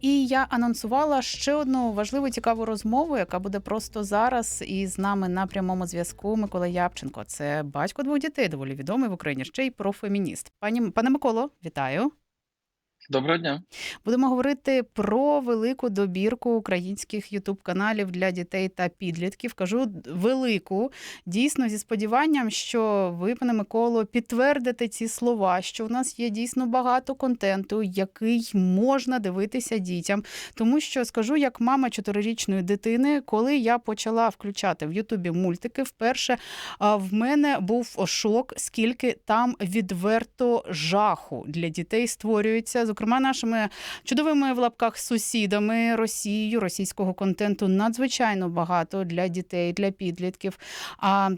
І я анонсувала ще одну важливу цікаву розмову, яка буде просто зараз. І з нами на прямому зв'язку Микола Япченко. Це батько двох дітей, доволі відомий в Україні, ще й профемініст. Пані пане Миколо, вітаю. Доброго дня. Будемо говорити про велику добірку українських ютуб-каналів для дітей та підлітків. Кажу велику, дійсно зі сподіванням, що ви, пане Миколо, підтвердите ці слова, що в нас є дійсно багато контенту, який можна дивитися дітям. Тому що скажу, як мама чотирирічної дитини, коли я почала включати в Ютубі мультики, вперше в мене був шок, скільки там відверто жаху для дітей створюється, зокрема нашими чудовими в лапках сусідами Росією, російського контенту надзвичайно багато для дітей, для підлітків. А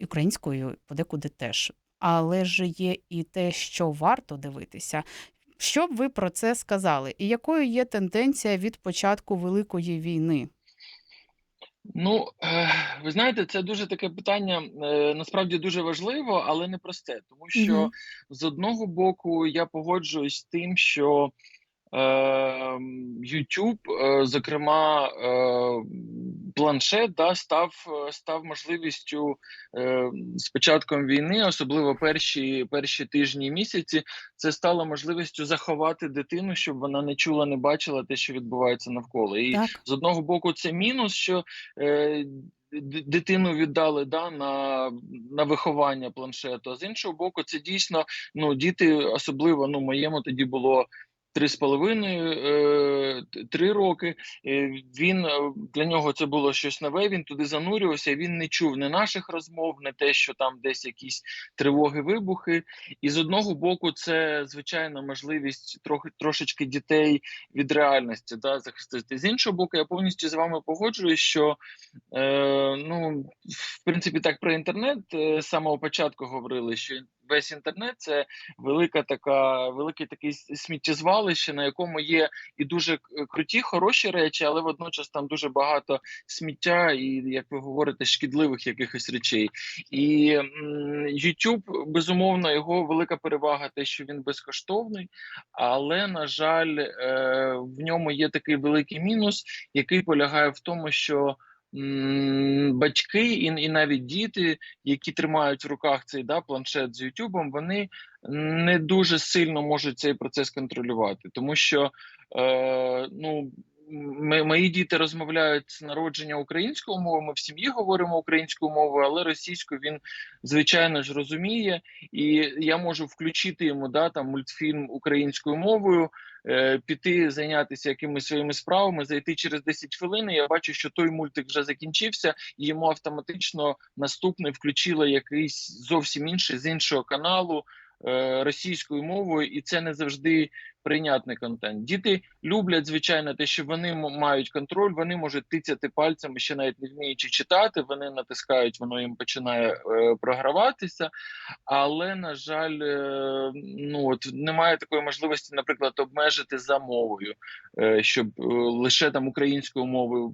українською подекуди теж. Але ж є і те, що варто дивитися. Що б ви про це сказали? І якою є тенденція від початку Великої війни? Ну, ви знаєте, це дуже таке питання, е, насправді дуже важливо, але не просте. Тому що Мгм. з одного боку я погоджуюсь з тим, що YouTube, е, зокрема, е, планшет, да, став, е, став можливістю е, з початком війни, особливо перші, перші тижні і місяці, це стало можливістю заховати дитину, щоб вона не чула, не бачила те, що відбувається навколо. І Так, з одного боку, це мінус, що е, дитину віддали да, на, на виховання планшету. А з іншого боку, це дійсно ну, діти, особливо ну, моєму тоді було. Три з половиною е, три роки. Е, Він е, для нього це було щось нове. Він туди занурювався. Він не чув не наших розмов, не те, що там десь якісь тривоги, вибухи. І з одного боку, це звичайно можливість трохи трошечки дітей від реальності да, захистити. З іншого боку, я повністю з вами погоджуюсь, що е, ну, в принципі, так про інтернет з самого початку говорили, що весь інтернет це велика така, велике таке сміттєзвалище, на якому є і дуже круті, хороші речі, але водночас там дуже багато сміття і, як ви говорите, шкідливих якихось речей. І YouTube, безумовно, його велика перевага, те, що він безкоштовний, але на жаль, е, в ньому є такий великий мінус, який полягає в тому, що батьки і, і навіть діти, які тримають в руках цей да, планшет з Ютубом, вони не дуже сильно можуть цей процес контролювати, тому що е, ну. Ми, мої діти розмовляють з народження українською мовою, ми в сім'ї говоримо українською мовою, але російською він звичайно ж розуміє, і я можу включити йому да, там, мультфільм українською мовою, піти зайнятися якимись своїми справами, зайти через 10 хвилин. і Я бачу, що той мультик вже закінчився, і йому автоматично наступний включили якийсь зовсім інший з іншого каналу е, російською мовою, і це не завжди прийнятний контент. Діти люблять звичайно те, що вони мають контроль, вони можуть тицяти пальцями, ще навіть не вміючи читати. Вони натискають, воно їм починає е, програватися. Але на жаль, е, ну от немає такої можливості, наприклад, обмежити за мовою, е, щоб е, лише там українською мовою е,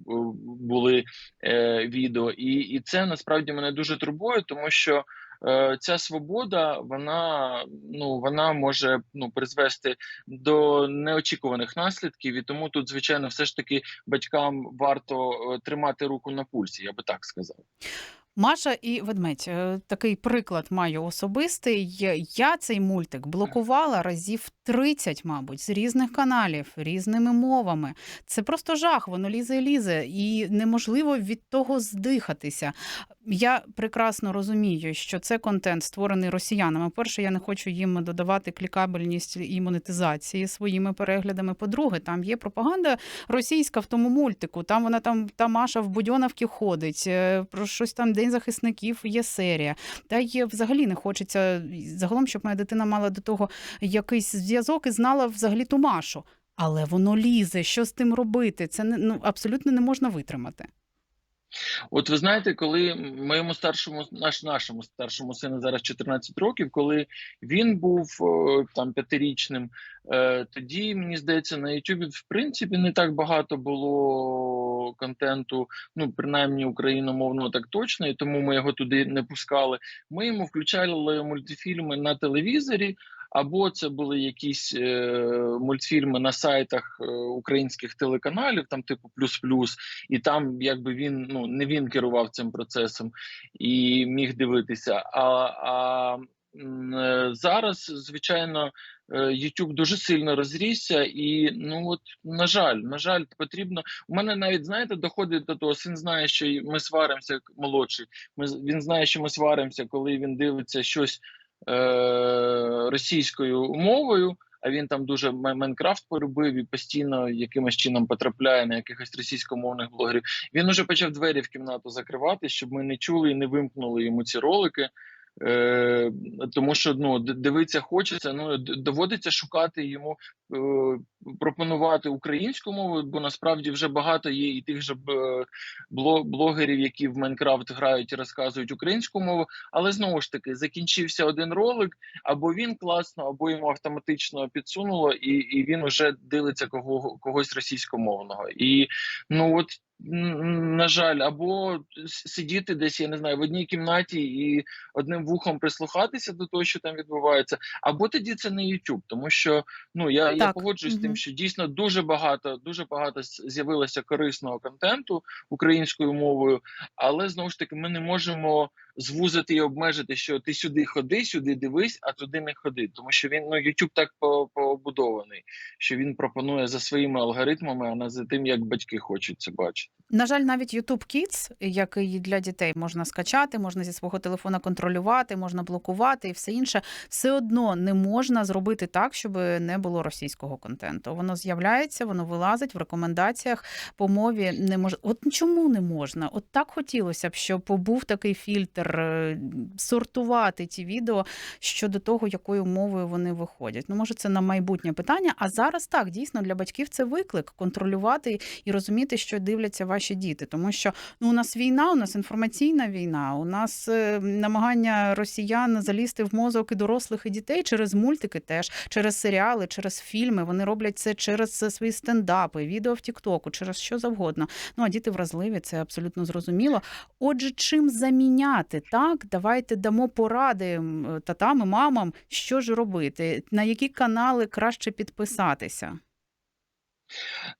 були е, відео, і, і це насправді мене дуже турбує, тому що. Е, Ця свобода, вона ну вона може ну призвести до неочікуваних наслідків, і тому тут, звичайно, все ж таки батькам варто е, тримати руку на пульсі, я би так сказав. Маша і ведмедь. Е, Такий приклад маю особистий. Я цей мультик блокувала разів 30, мабуть, з різних каналів, різними мовами. Це просто жах, воно лізе і лізе, і неможливо від того здихатися. Я прекрасно розумію, що це контент створений росіянами. Перше, я не хочу їм додавати клікабельність і монетизації своїми переглядами. По-друге, там є пропаганда російська в тому мультику. Там вона там та Маша в Будьоновки ходить. е, Про щось там День захисників є серія. Та й взагалі не хочеться загалом, щоб моя дитина мала до того якийсь зв'язок і знала взагалі ту Машу. Але воно лізе. Що з тим робити? Це не ну абсолютно не можна витримати. От ви знаєте, коли моєму старшому наш нашому старшому сину зараз 14 років, коли він був е, там п'ятирічним, е, тоді мені здається, на Ютубі в принципі не так багато було контенту, ну принаймні україномовного так точно, і тому ми його туди не пускали. Ми йому включали мультифільми на телевізорі. Або це були якісь е, мультфільми на сайтах е, українських телеканалів, там типу плюс плюс, і там якби він ну не він керував цим процесом і міг дивитися. А, а е, зараз, звичайно, е, YouTube дуже сильно розрісся, і ну от на жаль, на жаль, потрібно. У мене навіть знаєте, доходить до того, син знає, що ми сваримося молодший. Ми він знає, що ми сваримося, коли він дивиться щось російською мовою. А він там дуже Майнкрафт полюбив і постійно якимось чином потрапляє на якихось російськомовних блогерів. Він уже почав двері в кімнату закривати, щоб ми не чули і не вимкнули йому ці ролики. Е, тому що ну дивитися хочеться. Ну доводиться шукати йому, е, пропонувати українську мову, бо насправді вже багато є і тих же е, бло- блогерів, які в Майнкрафт грають і розказують українську мову. Але знову ж таки закінчився один ролик, або він класно, або йому автоматично підсунуло, і, і він вже дивиться кого когось російськомовного. І ну от. На жаль, або сидіти десь, я не знаю, в одній кімнаті і одним вухом прислухатися до того, що там відбувається, або тоді це не YouTube, тому що ну я, я погоджуюсь з тим, що дійсно дуже багато, дуже багато з'явилося корисного контенту українською мовою, але знову ж таки ми не можемо звузити і обмежити, що ти сюди ходи, сюди дивись, а туди не ходи. Тому що він ну YouTube так по- побудований, що він пропонує за своїми алгоритмами, а не за тим, як батьки хочуть це бачити. На жаль, навіть YouTube Kids, який для дітей можна скачати, можна зі свого телефона контролювати, можна блокувати і все інше, все одно не можна зробити так, щоб не було російського контенту. Воно з'являється, воно вилазить в рекомендаціях по мові. Не мож... От чому не можна? От так хотілося б, щоб був такий фільтр е, сортувати ті відео щодо того, якою мовою вони виходять. Ну, може, це на майбутнє питання. А зараз так дійсно для батьків це виклик контролювати і розуміти, що дивляться ваші діти, тому що ну у нас війна, у нас інформаційна війна, у нас е, намагання росіян залізти в мозок і дорослих і дітей через мультики, теж через серіали, через фільми. Вони роблять це через свої стендапи, відео в Тіктоку, через що завгодно. Ну а діти вразливі, це абсолютно зрозуміло. Отже, чим заміняти так? Давайте дамо поради татам і мамам, що ж робити, на які канали краще підписатися.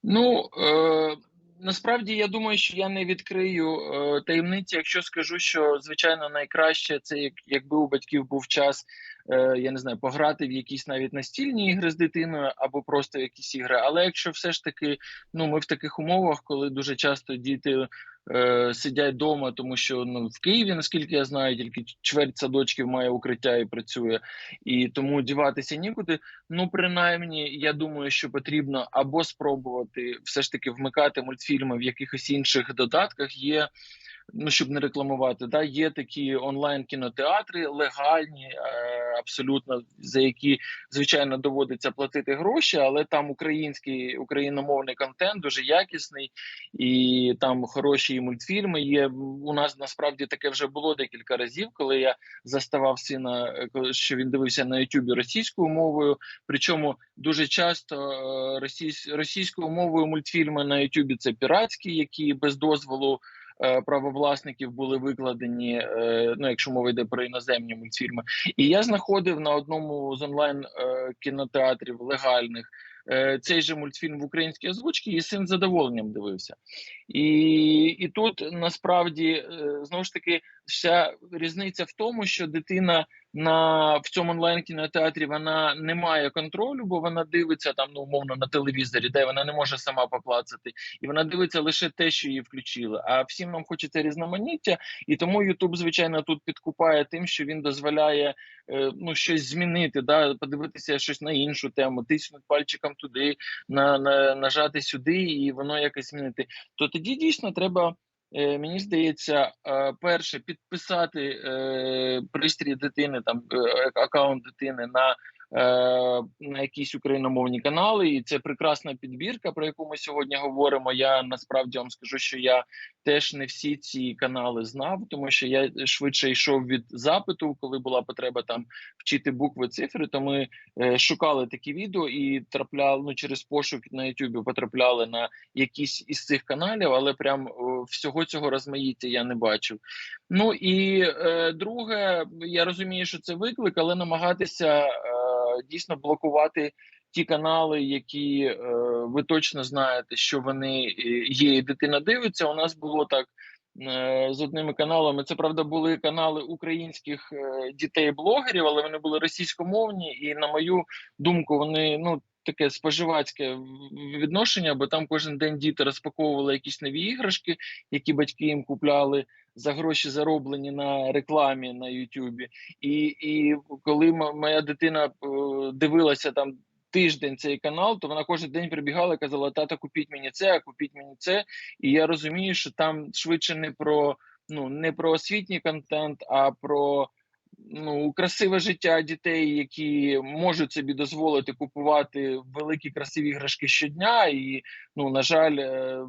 Ну е, насправді я думаю, що я не відкрию е, таємниці, якщо скажу, що звичайно найкраще це як, якби у батьків був час. Е, Я не знаю, пограти в якісь навіть настільні ігри з дитиною або просто якісь ігри. Але якщо все ж таки, ну ми в таких умовах, коли дуже часто діти е, сидять вдома, тому що ну в Києві, наскільки я знаю, тільки чверть садочків має укриття і працює, і тому діватися нікуди. Ну, принаймні, я думаю, що потрібно або спробувати все ж таки вмикати мультфільми в якихось інших додатках. Є ну щоб не рекламувати, да є такі онлайн кінотеатри легальні, е, абсолютно за які звичайно доводиться платити гроші, але там український україномовний контент дуже якісний, і там хороші мультфільми є. У нас насправді таке вже було декілька разів, коли я заставав сина, е, що він дивився на Ютубі російською мовою. Причому дуже часто е, російсь, російською мовою мультфільми на Ютубі це піратські, які без дозволу правовласників були викладені. е, Ну, якщо мова йде про іноземні мультфільми, і я знаходив на одному з онлайн е, кінотеатрів легальних. е, Цей же мультфільм в українській озвучці, і син задоволенням дивився. І, і тут насправді е, знову ж таки вся різниця в тому, що дитина на в цьому онлайн кінотеатрі вона не має контролю, бо вона дивиться там ну умовно на телевізорі, де вона не може сама поплацати, і вона дивиться лише те, що її включили. А всім нам хочеться різноманіття, і тому Ютуб, звичайно, тут підкупає тим, що він дозволяє е, ну щось змінити, да подивитися щось на іншу тему, тиснути пальчиком туди, на, на нажати сюди, і воно якось змінити. То тоді дійсно треба. е, Мені здається, е, перше підписати е, пристрій дитини, там аккаунт дитини на, на якісь україномовні канали, і це прекрасна підбірка, про яку ми сьогодні говоримо. Я насправді вам скажу, що я теж не всі ці канали знав, тому що я швидше йшов від запиту, коли була потреба там вчити букви цифри. То ми е, шукали такі відео і трапляли ну, через пошук на YouTube потрапляли на якісь із цих каналів, але прям о, всього цього розмаїття я не бачив. Ну і е, друге, я розумію, що це виклик, але намагатися е, дійсно блокувати ті канали, які е, ви точно знаєте, що вони е, є, і дитина дивиться. У нас було так е, з одними каналами. Це правда були канали українських дітей-блогерів, але вони були російськомовні, і на мою думку, вони ну. Таке споживацьке відношення, бо там кожен день діти розпаковували якісь нові іграшки, які батьки їм купляли за гроші, зароблені на рекламі на Ютубі. І, і коли моя дитина е, дивилася там тиждень цей канал, то вона кожен день прибігала і казала: Тата, купіть мені це, купіть мені це. І я розумію, що там швидше не про ну не про освітній контент, а про ну красиве життя дітей, які можуть собі дозволити купувати великі красиві іграшки щодня. І ну на жаль, е,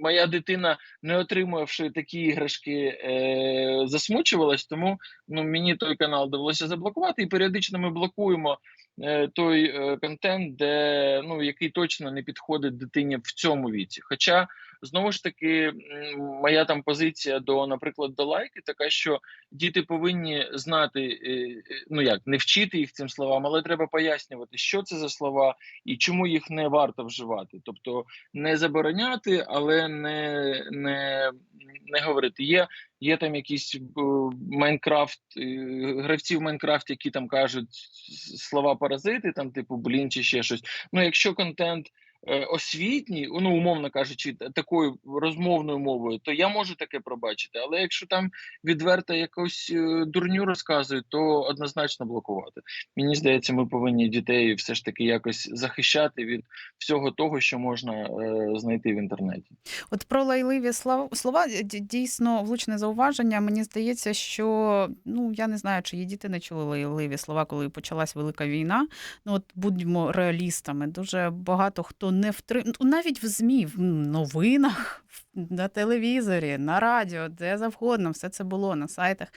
моя дитина, не отримавши такі іграшки, е, засмучувалась. Тому ну мені той канал довелося заблокувати, і періодично ми блокуємо е, той контент, де ну який точно не підходить дитині в цьому віці. Хоча знову ж таки, моя там позиція до, наприклад, до лайки така, що діти повинні знати, е, е, ну як не вчити їх цим словам, але треба пояснювати, що це за слова і чому їх не варто вживати. Тобто не забороняти, але не, не, не говорити. Є, є там якісь е, Майнкрафт, гравці в Майнкрафті, які там кажуть слова паразити, там типу блін чи ще щось. Ну, якщо контент освітній, ну умовно кажучи, такою розмовною мовою, то я можу таке пробачити. Але якщо там відверто якусь е, дурню розказують, то однозначно блокувати. Мені здається, ми повинні дітей все ж таки якось захищати від всього того, що можна е, знайти в інтернеті. От про лайливі слов- слова дійсно влучне зауваження. Мені здається, що ну я не знаю, чи є діти не чули лайливі слова, коли почалась велика війна. Ну от будьмо реалістами. Дуже багато хто не втри... ну, навіть в ЗМІ, в новинах, на телевізорі, на радіо, де завгодно, все це було на сайтах.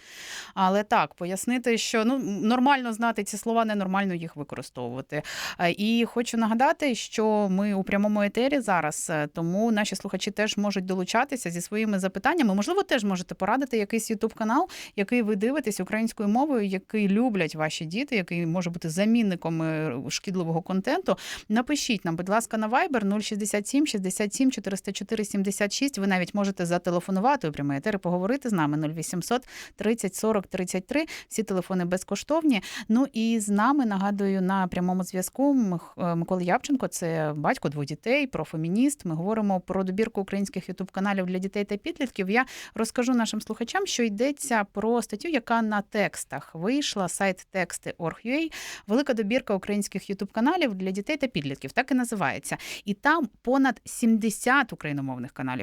Але так, пояснити, що ну нормально знати ці слова, ненормально їх використовувати. Е, І хочу нагадати, що ми у прямому етері зараз, е, тому наші слухачі теж можуть долучатися зі своїми запитаннями. Можливо, теж можете порадити якийсь Ютуб канал, який ви дивитесь українською мовою, який люблять ваші діти, який може бути замінником е, шкідливого контенту. Напишіть нам, будь ласка, на Viber 067 67 404 76. Ви навіть можете зателефонувати у прямий етер і поговорити з нами 0800 30 40 33. Всі телефони безкоштовні. Ну і з нами нагадую на прямому зв'язку е, Микола Явченко, це батько двох дітей, профемініст. Ми говоримо про добірку українських ютуб каналів для дітей та підлітків. Я розкажу нашим слухачам, що йдеться про статтю, яка на текстах вийшла сайт тексти.org.ua, велика добірка українських ютуб каналів для дітей та підлітків. Так і називається. І там понад 70 україномовних каналів.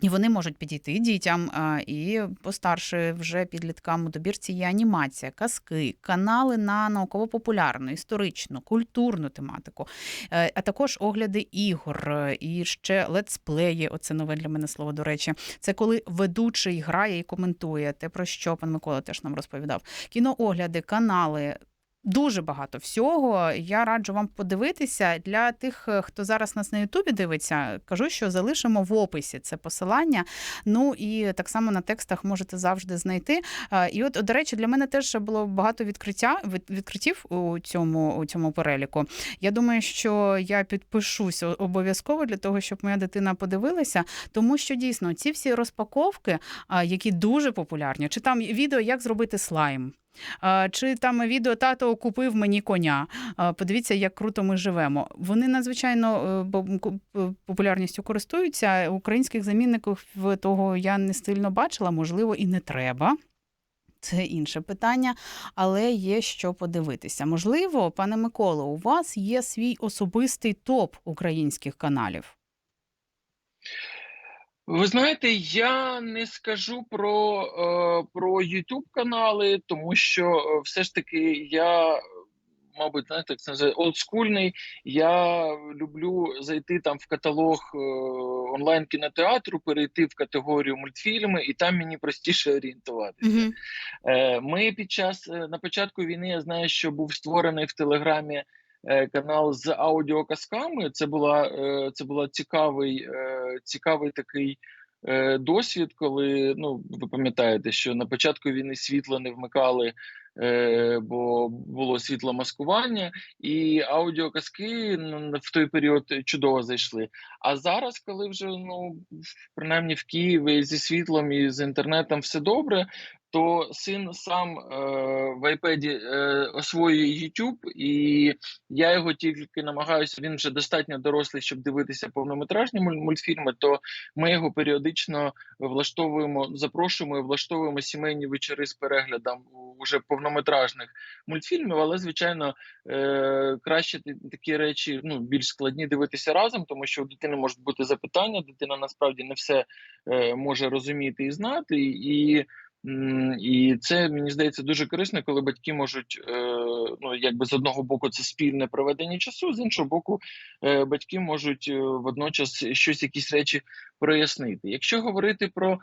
І вони можуть підійти дітям і постарше вже підліткам у добірці є анімація, казки, канали на науково-популярну, історичну, культурну тематику, е, а також огляди ігор е, і ще летсплеї. Оце нове для мене слово. До речі, це коли ведучий грає і коментує те, про що пан Микола теж нам розповідав. Кіноогляди, канали. Дуже багато всього. Я раджу вам подивитися для тих, е, хто зараз нас на Ютубі дивиться. Кажу, що залишимо в описі це посилання. Ну і так само на текстах можете завжди знайти. Е, І от, до речі, для мене теж було багато відкриття відкриттів у цьому у цьому переліку. Я думаю, що я підпишуся обов'язково для того, щоб моя дитина подивилася, тому що дійсно ці всі розпаковки, які дуже популярні, чи там відео, як зробити слайм. Чи там відео тато купив мені коня. Подивіться, як круто ми живемо. Вони надзвичайно е, популярністю користуються. Українських замінників того я не сильно бачила, можливо, і не треба. Це інше питання, але є що подивитися. Можливо, пане Миколо, у вас є свій особистий топ українських каналів. Ви знаєте, я не скажу про, е, про YouTube канали, тому що е, все ж таки я, е, мабуть, знаєте, як це називає, олдскульний. Я люблю зайти там в каталог онлайн кінотеатру, перейти в категорію мультфільми, і там мені простіше орієнтуватися. Е, Ми під час на початку війни я знаю, що був створений в Телеграмі канал з аудіоказками. Це була е, це була цікавий, е, цікавий такий. е, Досвід, коли ну ви пам'ятаєте, що на початку війни світло не вмикали е, бо було світломаскування, і аудіоказки ну, в той період чудово зайшли. А зараз, коли вже ну принаймні в Києві зі світлом і з інтернетом все добре, то син сам е, в iPad е, освоює YouTube, і я його тільки намагаюся. Він вже достатньо дорослий, щоб дивитися повнометражні муль- мультфільми. То ми його періодично влаштовуємо, запрошуємо і влаштовуємо сімейні вечори з переглядом уже повнометражних мультфільмів. Але звичайно, е, краще такі речі ну більш складні дивитися разом, тому що у дитини можуть бути запитання. Дитина насправді не все е, може розуміти і знати і. І це мені здається дуже корисно, коли батьки можуть е, ну якби з одного боку це спільне проведення часу, з іншого боку, е, батьки можуть е, водночас щось, якісь речі прояснити. Якщо говорити про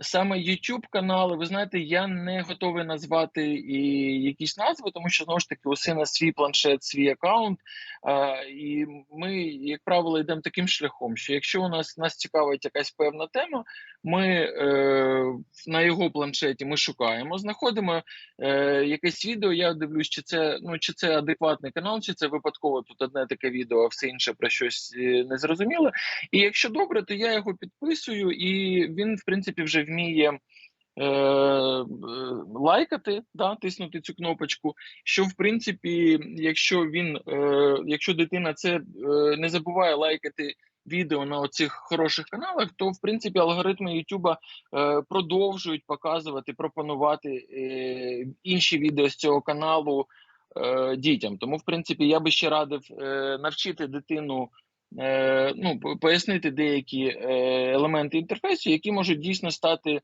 саме YouTube канали, ви знаєте, я не готовий назвати і якісь назви, тому що знову ж таки у сина свій планшет, свій аккаунт. І ми, як правило, йдемо таким шляхом, що якщо у нас нас цікавить якась певна тема, ми е, на його планшеті ми шукаємо, знаходимо е, якесь відео. Я дивлюсь, чи це ну чи це адекватний канал, чи це випадково тут одне таке відео, а все інше про щось е, незрозуміле. І якщо добре, то я його підписую, і він, в принципі, вже вміє. е, е, Лайкати, да, тиснути цю кнопочку. Що в принципі, якщо він, е, якщо дитина це е, не забуває лайкати відео на оцих хороших каналах, то в принципі алгоритми Ютуба е, продовжують показувати, пропонувати е, інші відео з цього каналу е, дітям. Тому, в принципі, я би ще радив е, навчити дитину. Е, Ну, по- пояснити деякі е, елементи інтерфейсу, які можуть дійсно стати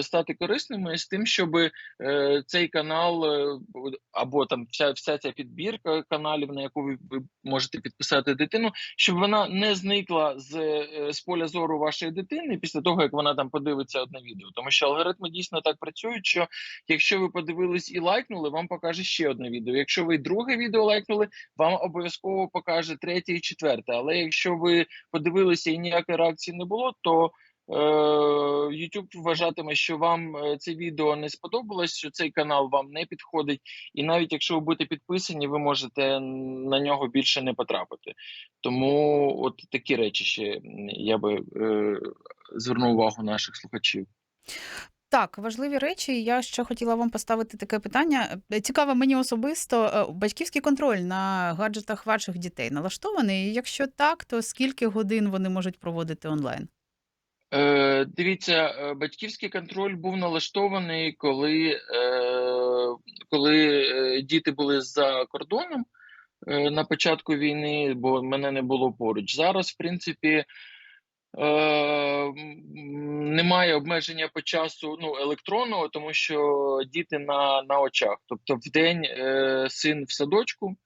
стати корисними з тим, щоб е, цей канал е, або там вся, вся ця підбірка каналів, на яку ви, можете підписати дитину, щоб вона не зникла з, е, з поля зору вашої дитини після того, як вона там подивиться одне відео. Тому що алгоритми дійсно так працюють, що якщо ви подивились і лайкнули, вам покаже ще одне відео. Якщо ви друге відео лайкнули, вам обов'язково покаже третє і четверте. Але якщо ви подивилися і ніякої реакції не було, то е, YouTube вважатиме, що вам е, це відео не сподобалось, що цей канал вам не підходить, і навіть якщо ви будете підписані, ви можете на нього більше не потрапити. Тому от такі речі ще я би е, звернув увагу наших слухачів. Так, важливі речі. Я ще хотіла вам поставити таке питання. Е, Цікаво мені особисто, е, батьківський контроль на гаджетах ваших дітей налаштований? Якщо так, то скільки годин вони можуть проводити онлайн? Е, дивіться, е, батьківський контроль був налаштований, коли, е, коли діти були за кордоном на початку війни, бо мене не було поруч. Зараз, в принципі, немає обмеження по часу ну, електронного, тому що діти на, на очах. Тобто, в день син в садочку.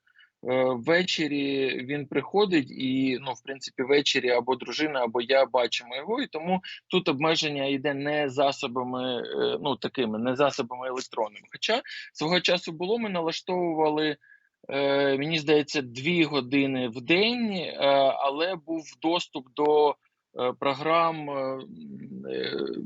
Е, Ввечері він приходить, і ну, в принципі, ввечері або дружина, або я бачимо його, і тому тут обмеження йде не засобами, е, ну такими, не засобами електронними. Хоча свого часу було, ми налаштовували. е, Мені здається, дві години в день, але був доступ до програм,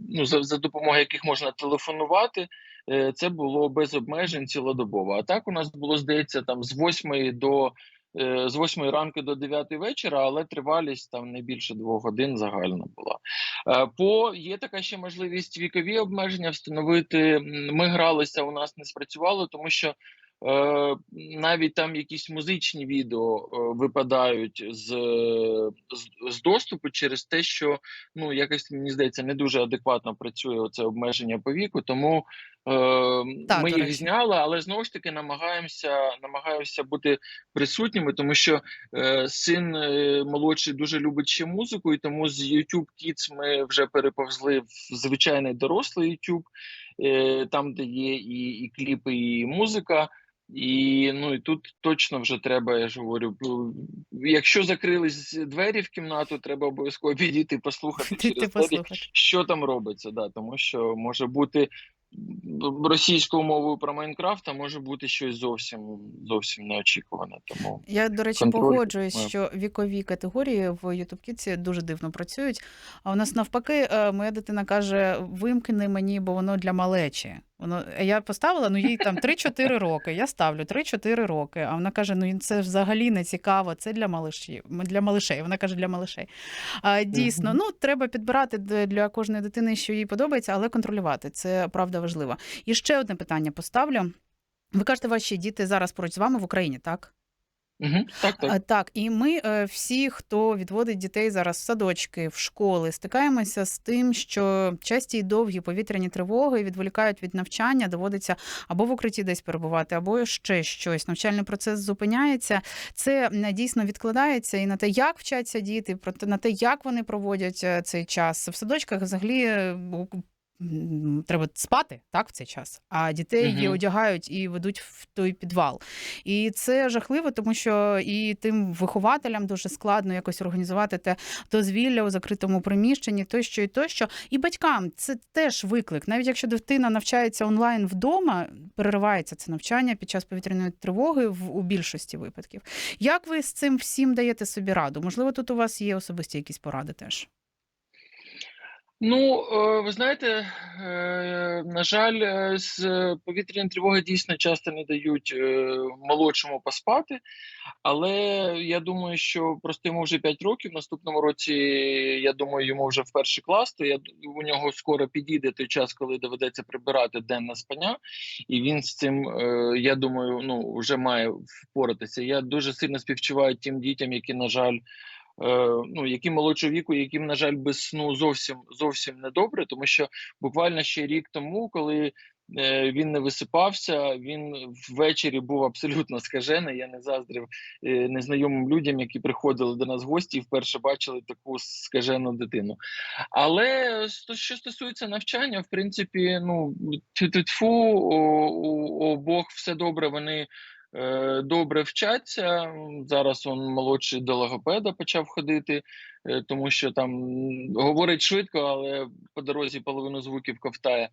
ну за, за допомогою яких можна телефонувати. Е, Це було без обмежень цілодобово. А так у нас було здається там з 8 до е, з 8 ранку до 9 вечора, але тривалість там не більше двох годин загальна була. Е, По є така ще можливість вікові обмеження встановити. Ми гралися, у нас не спрацювало, тому що. Навіть там якісь музичні відео випадають з, з, з доступу через те, що ну якось мені здається не дуже адекватно працює це обмеження по віку, тому е, Так, ми їх зняли, але знову ж таки намагаємося намагаємося бути присутніми, тому що е, син е, молодший дуже любить ще музику, і тому з YouTube Kids ми вже переповзли в звичайний дорослий YouTube, е, там де є і, і кліпи, і музика. І ну і тут точно вже треба, я ж говорю, якщо закрились двері в кімнату, треба обов'язково підійти послухати через двері, послухати. що там робиться, да, тому що може бути російською мовою про Майнкрафт, а може бути щось зовсім зовсім неочікуване. Тому Я, до речі, Контроль погоджуюсь, що вікові категорії в YouTube Kids дуже дивно працюють. А у нас навпаки, е, моя дитина каже: вимкни мені, бо воно для малечі. Воно я поставила, ну їй там 3-4 роки. Я ставлю 3-4 роки. А вона каже: ну це взагалі не цікаво. Це для малишів, для малишей. Вона каже, для малишей. А, дійсно, ну треба підбирати для кожної дитини, що їй подобається, але контролювати. Це правда важливо. І ще одне питання поставлю. Ви кажете, ваші діти зараз поруч з вами в Україні, так? Угу. Так, так. Так, і ми е, всі, хто відводить дітей зараз в садочки, в школи, стикаємося з тим, що часті й довгі повітряні тривоги відволікають від навчання, доводиться або в укритті десь перебувати, або ще щось. Навчальний процес зупиняється. Це м, дійсно відкладається і на те, як вчаться діти, на те, як вони проводять е, цей час. В садочках взагалі. Треба спати так в цей час, а дітей Мгм. одягають і ведуть в той підвал. І це жахливо, тому що і тим вихователям дуже складно якось організувати те дозвілля у закритому приміщенні, тощо і тощо. І батькам це теж виклик. Навіть якщо дитина навчається онлайн вдома, переривається це навчання під час повітряної тривоги в у більшості випадків. Як ви з цим всім даєте собі раду? Можливо, тут у вас є особисті якісь поради теж. Ну, е, ви знаєте, е, на жаль, е, з повітряної тривоги дійсно часто не дають молодшому поспати, але я думаю, що просто йому вже 5 років. В наступному році, я думаю, йому вже в перший клас, то я, у нього скоро підійде той час, коли доведеться прибирати денне спання, і він з цим, я думаю, ну, вже має впоратися. Я дуже сильно співчуваю тим дітям, які, на жаль, ну, які молодшого віку, яким, на жаль, без сну зовсім зовсім не добре, тому що буквально ще рік тому, коли е, він не висипався, він ввечері був абсолютно скажений. Я не заздрив е, незнайомим людям, які приходили до нас в гості і вперше бачили таку скажену дитину. Але що стосується навчання, в принципі, ну тьфу-тьфу, у, обох все добре. Вони е, добре вчаться. Зараз он молодший до логопеда почав ходити, е, тому що там говорить швидко, але по дорозі половину звуків ковтає.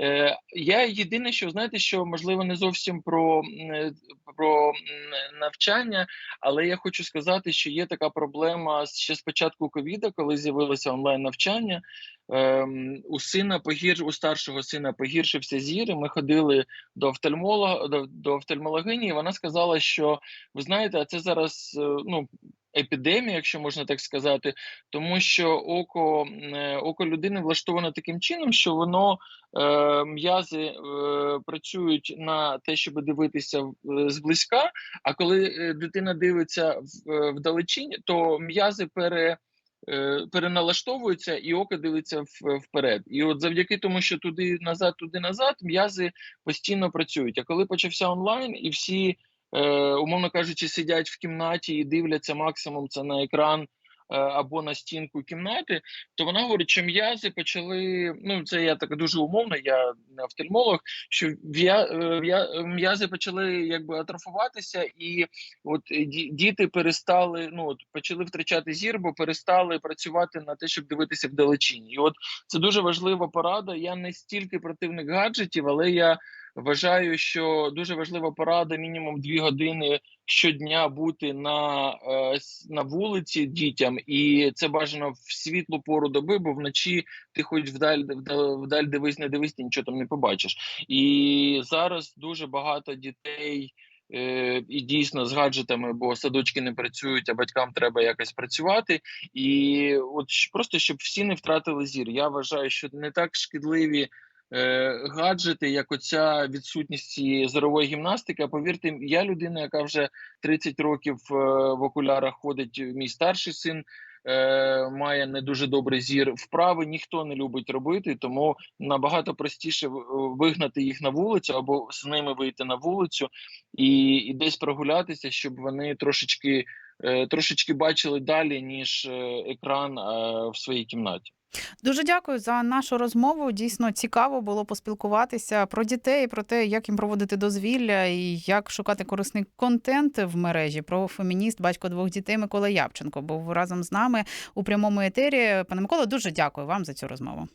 Е, я єдине, що знаєте, що можливо не зовсім про, е, про навчання, але я хочу сказати, що є така проблема ще з початку ковіда, коли з'явилося онлайн навчання. Ем, у сина погір, у старшого сина погіршився зір. Ми ходили до офтальмолога до, до офтальмологині, і вона сказала, що ви знаєте, а це зараз е, ну. Епідемія, якщо можна так сказати, тому що око, е, око людини влаштовано таким чином, що воно е, м'язи е, працюють на те, щоб дивитися е, зблизька. А коли е, дитина дивиться в, вдалечінь, то м'язи пере, переналаштовуються і око дивиться вперед. І от завдяки тому, що туди назад, туди назад, м'язи постійно працюють. А коли почався онлайн, і всі, е, умовно кажучи, сидять в кімнаті і дивляться максимум це на екран. е, Або на стінку кімнати, то вона говорить, що м'язи почали. Ну це я так дуже умовно, я не офтальмолог. Що е, м'язи почали якби атрофуватися, і от діти перестали. Ну от почали втрачати зір, бо перестали працювати на те, щоб дивитися вдалечінь. І от це дуже важлива порада. Я не стільки противник гаджетів, але я вважаю, що дуже важлива порада мінімум дві години щодня бути на, е, на вулиці дітям, і це бажано в світлу пору доби, бо вночі ти хоч вдаль, вдаль, дивись, не дивись, ти нічого там не побачиш. І зараз дуже багато дітей. е, І дійсно з гаджетами, бо садочки не працюють, а батькам треба якось працювати. І от просто щоб всі не втратили зір. Я вважаю, що не так шкідливі гаджети, як оця відсутність цієї зорової гімнастики. Повірте, я людина, яка вже 30 років е, в окулярах ходить. Мій старший син е, має не дуже добрий зір. Вправи ніхто не любить робити, тому набагато простіше вигнати їх на вулицю або з ними вийти на вулицю і, і десь прогулятися, щоб вони трошечки. е, Трошечки бачили далі ніж е, екран е, в своїй кімнаті. Дуже дякую за нашу розмову. Дійсно цікаво було поспілкуватися про дітей, про те, як їм проводити дозвілля і як шукати корисний контент в мережі. Про фемініст, батько двох дітей Микола Явченко був разом з нами у прямому етері. Пане Микола, дуже дякую вам за цю розмову.